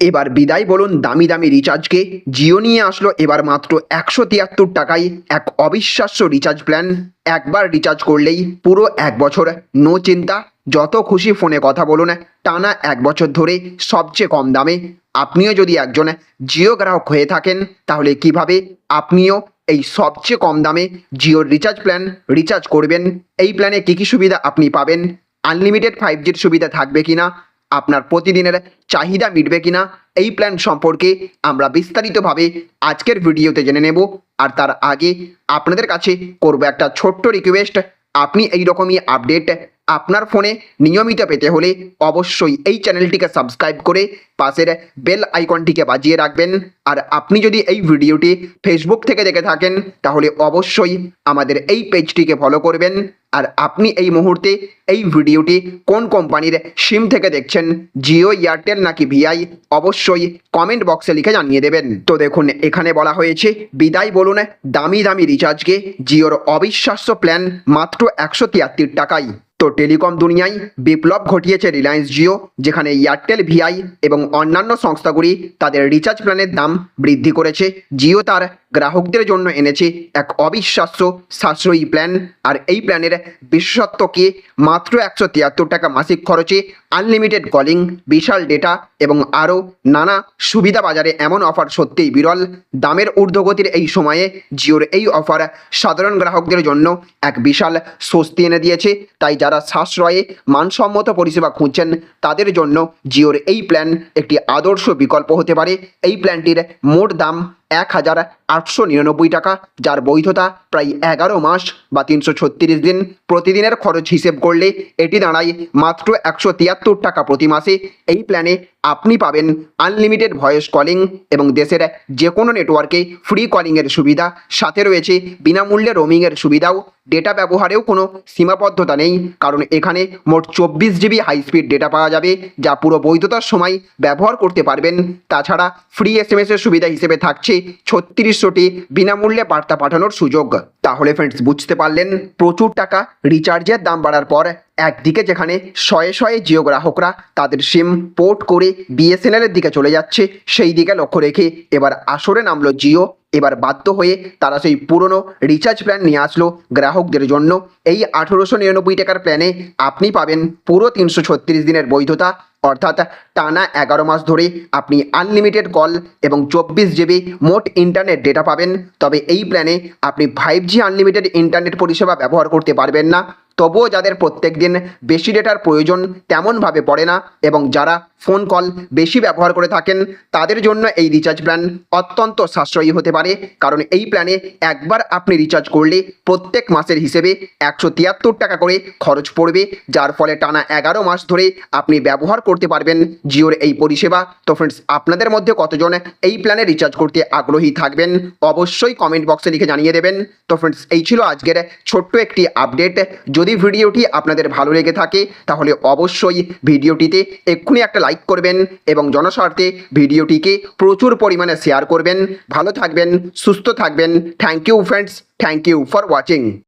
এবার বিদায় বলুন দামি দামি রিচার্জকে। জিও নিয়ে আসলো এবার মাত্র একশো তিয়াত্তর টাকায় এক অবিশ্বাস্য রিচার্জ প্ল্যান। একবার রিচার্জ করলেই পুরো এক বছর। নো চিন্তা, যত খুশি ফোনে কথা বলুন, টানা এক বছর ধরে সবচেয়ে কম দামে। আপনিও যদি একজন জিও গ্রাহক হয়ে থাকেন, তাহলে কীভাবে আপনিও এই সবচেয়ে কম দামে জিওর রিচার্জ প্ল্যান রিচার্জ করবেন? এই প্ল্যানে কী কী সুবিধা আপনি পাবেন? আনলিমিটেড ফাইভ জির সুবিধা থাকবে কিনা? আপনার প্রতিদিনের চাহিদা মিটবে কিনা এই প্ল্যান সম্পর্কে আমরা বিস্তারিতভাবে আজকের ভিডিওতে জেনে নেব। আর তার আগে আপনাদের কাছে করব একটা ছোট্ট রিকোয়েস্ট আপনি এই রকমই আপডেট আপনার ফোনে নিয়মিত পেতে হলে অবশ্যই এই চ্যানেলটিকে সাবস্ক্রাইব করে পাশের বেল আইকনটিকে বাজিয়ে রাখবেন। আর আপনি যদি এই ভিডিওটি ফেসবুক থেকে দেখে থাকেন, তাহলে অবশ্যই আমাদের এই পেজটিকে ফলো করবেন। আর আপনি এই মুহূর্তে এই ভিডিওটি কোন কোম্পানির সিম থেকে দেখছেন জিও এয়ারটেল নাকি ভিআই অবশ্যই কমেন্ট বক্সে লিখে জানিয়ে দেবেন। তো দেখুন, এখানে বলা হয়েছে, বিদায় বলুন দামি দামি রিচার্জকে জিওর অবিশ্বাস্য প্ল্যান মাত্র একশো তিয়াত্তর টাকায়। তো টেলিকম দুনিয়ায় বিপ্লব ঘটিয়েছে রিলায়েন্স জিও যেখানে এয়ারটেল ভিআই এবং অন্যান্য সংস্থাগুলি তাদের রিচার্জ প্ল্যানের দাম বৃদ্ধি করেছে। জিও তার গ্রাহকদের জন্য এনেছে এক অবিশ্বাস্য সাশ্রয়ী প্ল্যান আর এই প্ল্যানের বিশেষত্ব কি? মাত্র একশো তিয়াত্তর টাকা মাসিক খরচে আনলিমিটেড কলিং বিশাল ডেটা এবং আরও নানা সুবিধা বাজারে এমন অফার সত্যিই বিরল। দামের ঊর্ধ্বগতির এই সময়ে জিওর এই অফার সাধারণ গ্রাহকদের জন্য এক বিশাল স্বস্তি এনে দিয়েছে। তাই যারা সাশ্রয়ে মানসম্মত পরিষেবা খুঁজছেন, তাদের জন্য জিওর এই প্ল্যান একটি আদর্শ বিকল্প হতে পারে। এই প্ল্যানটির মোট দাম এক হাজার আটশো নিরানব্বই টাকা, যার বৈধতা প্রায় এগারো মাস বা তিনশো ছত্রিশ দিন প্রতিদিনের খরচ হিসেব করলে এটি দাঁড়ায় মাত্র একশো তিয়াত্তর টাকা প্রতি মাসে। এই প্ল্যানে আপনি পাবেন আনলিমিটেড ভয়েস কলিং এবং দেশের যে কোনো নেটওয়ার্কে ফ্রি কলিংয়ের সুবিধা। সাথে রয়েছে বিনামূল্যে রোমিংয়ের সুবিধাও। ডেটা ব্যবহারেও কোনো সীমাবদ্ধতা নেই, কারণ এখানে মোট চব্বিশ জিবি হাই স্পিড ডেটা পাওয়া যাবে, যা পুরো বৈধতার সময় ব্যবহার করতে পারবেন। তাছাড়া ফ্রি এস এম এর সুবিধা হিসেবে থাকছে ছত্রিশশোটি বিনামূল্যে বার্তা পাঠানোর সুযোগ। তাহলে ফ্রেন্ডস বুঝতে পারলেন প্রচুর টাকা রিচার্জের দাম বাড়ার পর একদিকে যেখানে শয়ে শয়ে জিও গ্রাহকরা তাদের সিম পোর্ট করে বিএসএনএলের দিকে চলে যাচ্ছে, সেই দিকে লক্ষ্য রেখে এবার আসরে নামলো জিও। এবার বাধ্য হয়ে তারা সেই পুরনো রিচার্জ প্ল্যান নিয়ে আসলো গ্রাহকদের জন্য। এই আঠেরোশো নিরানব্বই টাকার প্ল্যানে আপনি পাবেন পুরো তিনশো ছত্রিশ দিনের বৈধতা। অর্থাৎ টানা এগারো মাস ধরে আপনি আনলিমিটেড কল এবং চব্বিশ জিবি মোট ইন্টারনেট ডেটা পাবেন। তবে এই প্ল্যানে আপনি ফাইভ জি আনলিমিটেড ইন্টারনেট পরিষেবা ব্যবহার করতে পারবেন না। তবুও যাদের প্রত্যেক দিন বেশি ডেটার প্রয়োজন তেমনভাবে পড়ে না এবং যারা ফোন কল বেশি ব্যবহার করে থাকেন। তাদের জন্য এই রিচার্জ প্ল্যান অত্যন্ত সাশ্রয়ী হতে পারে। কারণ এই প্ল্যানে একবার আপনি রিচার্জ করলে প্রত্যেক মাসের হিসেবে একশো তিয়াত্তর টাকা করে খরচ পড়বে। যার ফলে টানা এগারো মাস ধরে আপনি ব্যবহার করতে পারবেন জিওর এই পরিষেবা। তো ফ্রেন্ডস আপনাদের মধ্যে কতজন এই প্ল্যানে রিচার্জ করতে আগ্রহী থাকবেন? অবশ্যই কমেন্ট বক্সে লিখে জানিয়ে দেবেন। তো ফ্রেন্ডস এই ছিল আজকের ছোট্ট একটি আপডেট যদি ভিডিওটি আপনাদের ভালো লেগে থাকে, তাহলে অবশ্যই ভিডিওটিতে এক্ষুনি একটা লাইক করবেন এবং জনস্বার্থে ভিডিওটিকে প্রচুর পরিমাণে শেয়ার করবেন। ভালো থাকবেন, সুস্থ থাকবেন। Thank you friends thank you for watching